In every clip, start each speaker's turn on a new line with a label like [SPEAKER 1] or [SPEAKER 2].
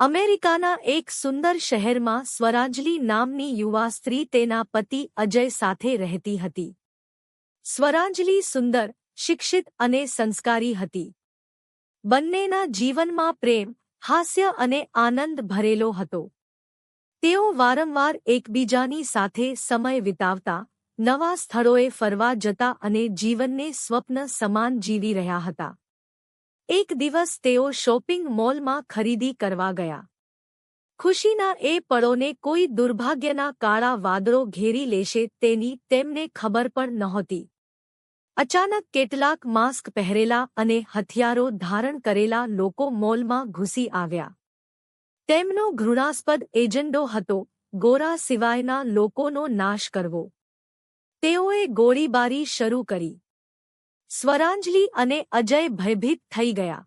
[SPEAKER 1] અમેરિકાના એક સુંદર શહેરમાં સ્વરાજલી નામની યુવા સ્ત્રી તેના પતિ અજય સાથે રહેતી હતી. સ્વરાજલી સુંદર, શિક્ષિત અને સંસ્કારી હતી. બંનેના જીવનમાં પ્રેમ, હાસ્ય અને આનંદ ભરેલો હતો. તેઓ વારંવાર એકબીજાની સાથે સમય વિતાવતા, નવા સ્થળોએ ફરવા જતા અને જીવનને સ્વપ્ન સમાન જીવી રહ્યા હતા. એક દિવસ તેઓ શોપિંગ મોલમાં ખરીદી કરવા ગયા. ખુશીના એ પળોને કોઈ દુર્ભાગ્યના કાળા વાદળો ઘેરી લેશે તેની તેમને ખબર પણ નહોતી. અચાનક કેટલાક માસ્ક પહેરેલા અને હથિયારો ધારણ કરેલા લોકો મોલમાં ઘૂસી આવ્યા. તેમનો ઘૃણાસ્પદ એજન્ડો હતો ગોરા સિવાયના લોકોનો નાશ કરવો. તેઓએ ગોળીબારી શરૂ કરી. સ્વરાંજલી અને અજય ભયભીત થઈ ગયા.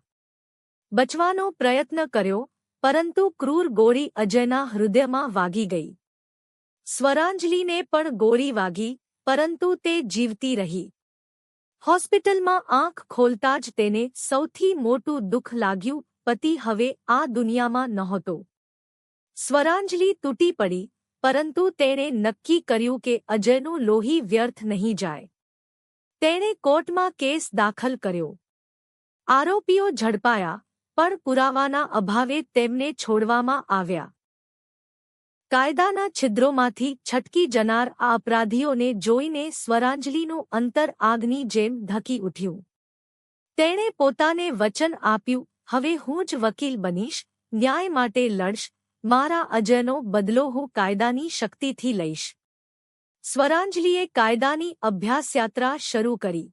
[SPEAKER 1] બચવાનો પ્રયત્ન કર્યો, પરંતુ ક્રૂર ગોળી અજયના હૃદયમાં વાગી ગઈ. સ્વરાંજલિને પણ ગોળી વાગી, પરંતુ તે જીવતી રહી. હોસ્પિટલમાં આંખ ખોલતા જ તેને સૌથી મોટું દુઃખ લાગ્યું, પતિ હવે આ દુનિયામાં નહોતો. સ્વરાંજલિ તૂટી પડી, પરંતુ તેણે નક્કી કર્યું કે અજયનું લોહી વ્યર્થ નહીં જાય. તેણે કોર્ટમાં કેસ દાખલ કર્યો. આરોપીઓ ઝડપાયા, પણ પુરાવાના અભાવે તેમને છોડવામાં આવ્યા. કાયદાના છિદ્રોમાંથી છટકી જનાર આ અપરાધીઓને જોઈને સ્વરાંજલિનું અંતર આગની જેમ ધકી ઉઠ્યું. તેણે પોતાને વચન આપ્યું, હવે હું જ વકીલ બનીશ, ન્યાય માટે લડશ, મારા અજયનો બદલો હું કાયદાની શક્તિથી લઈશ. સ્વરાંજલિએ કાયદાની અભ્યાસયાત્રા શરૂ કરી.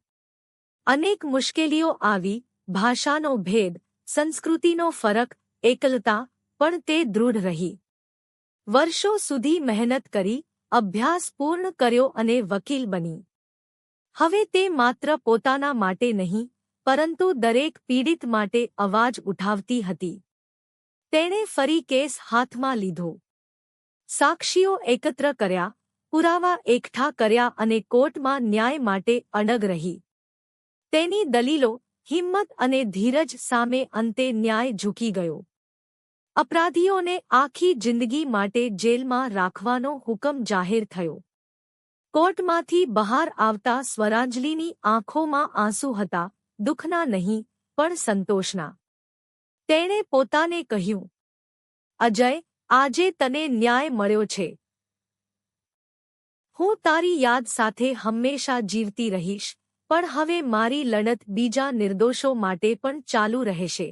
[SPEAKER 1] અનેક મુશ્કેલીઓ આવી, ભાષાનો ભેદ, સંસ્કૃતિનો ફરક, એકલતા, પણ તે દૃઢ રહી. વર્ષો સુધી મહેનત કરી, અભ્યાસ પૂર્ણ કર્યો અને વકીલ બની. હવે તે માત્ર પોતાના માટે નહીં, પરંતુ દરેક પીડિત માટે અવાજ ઉઠાવતી હતી. તેણે ફરી કેસ હાથમાં લીધો. સાક્ષીઓ એકત્ર કર્યા પુરાવા એકઠા કર્યા અને કોર્ટમાં ન્યાય માટે અડગ રહી. તેની દલીલો હિંમત અને ધીરજ સામે અંતે ન્યાય ઝૂકી ગયો. અપરાધીઓને આખી જિંદગી માટે જેલમાં રાખવાનો હુકમ જાહેર થયો. કોર્ટમાંથી બહાર આવતા સ્વરાંજલિની આંખોમાં આંસુ હતા, દુઃખના નહીં, પણ સંતોષના. તેણે પોતાને કહ્યું, અજય, આજે તને ન્યાય મળ્યો છે. હું તારી યાદ સાથે હંમેશા જીવતી રહીશ, પણ હવે મારી લડત બીજા નિર્દોષો માટે પણ ચાલુ રહેશે.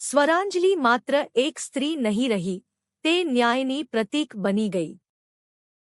[SPEAKER 1] સ્વરાંજલિ માત્ર એક સ્ત્રી નહીં રહી, તે ન્યાયની પ્રતીક બની ગઈ.